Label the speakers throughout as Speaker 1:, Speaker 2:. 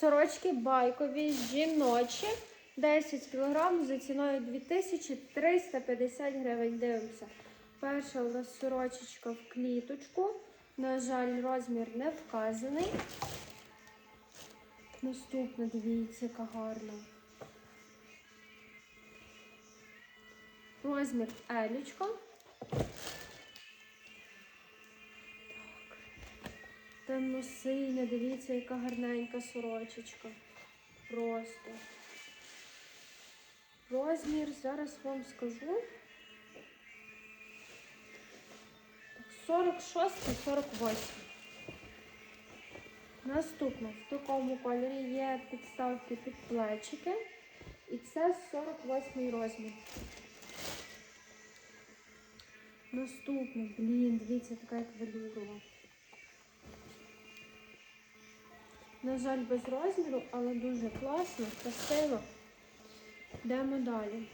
Speaker 1: Сорочки байкові, жіночі, 10 кг за ціною 2350 гривень. Дивимося. Перша у нас сорочечка в кліточку. На жаль, розмір не вказаний. Наступна, дивіться, яка гарна. Розмір елічка. Темно-синя, дивіться, яка гарненька сорочечка. Просто. Розмір, зараз вам скажу. 46-48. Наступно, в такому кольорі є підставки під плечики. І це 48 розмір. Наступне, блін, дивіться, така як велюрова. На жаль, без розміру, але дуже класно, красиво. Йдемо далі.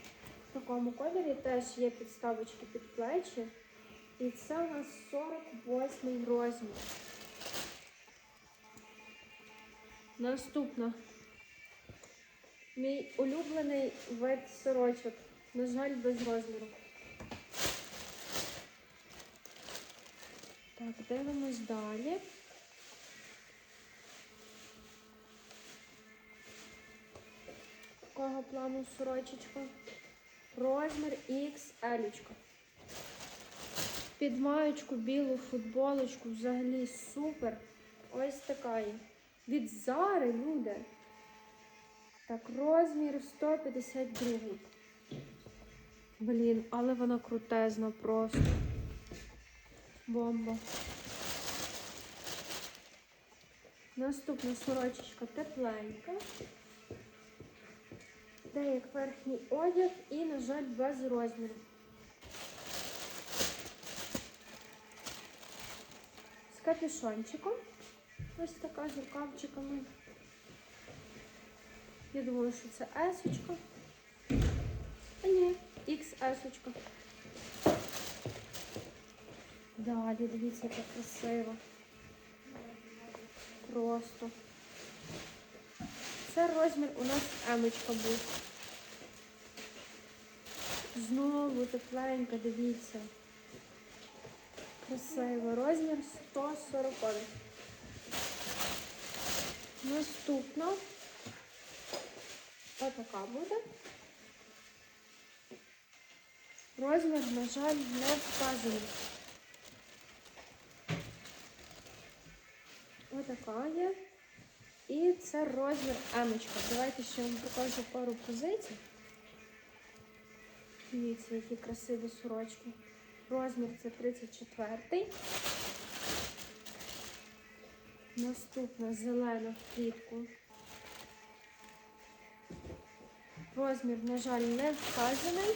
Speaker 1: В такому кольорі теж є підставочки під плечі. І це у нас 48 розмір. Наступна. Мій улюблений вид сорочок. На жаль, без розміру. Так, дивимось далі. Такого плану сорочечка. Розмір XL. Під маєчку білу футболочку взагалі супер. Ось така є. Від Зари, люди. Так, розмір 152. Блін, але вона крутезна просто. Бомба. Наступна сорочечка тепленька. Де як верхній одяг і, на жаль, без розміру. З капюшончиком. Ось така з рукавчиками. Я думаю, що це есочка. А ні, XS-очка. Далі, дивіться, яка красива. Просто. Це розмір у нас емочка був. Знову тепленька, дивіться. Красиво. Розмір 140. Наступна. Отака буде. Розмір, на жаль, не вказаний. Отака є. І це розмір емочка. Давайте ще вам покажу пару позицій. Дивіться, які красиві сорочки. Розмір це 34. Наступна зелена в клітку. Розмір, на жаль, не вказаний.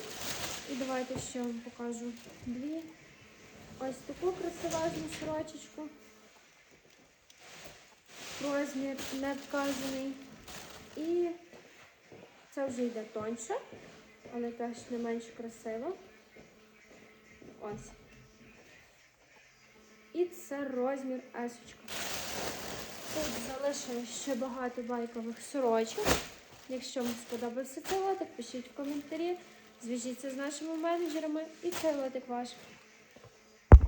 Speaker 1: І давайте ще вам покажу дві. Ось таку красивезну сорочечку. Розмір не вказаний. І це вже йде тоньше, але теж не менш красиво. Ось. І це розмір есочка. Тут залишилось ще багато байкових сорочок. Якщо вам сподобався цей лотик, пишіть в коментарі, зв'яжіться з нашими менеджерами і цей лотик ваш.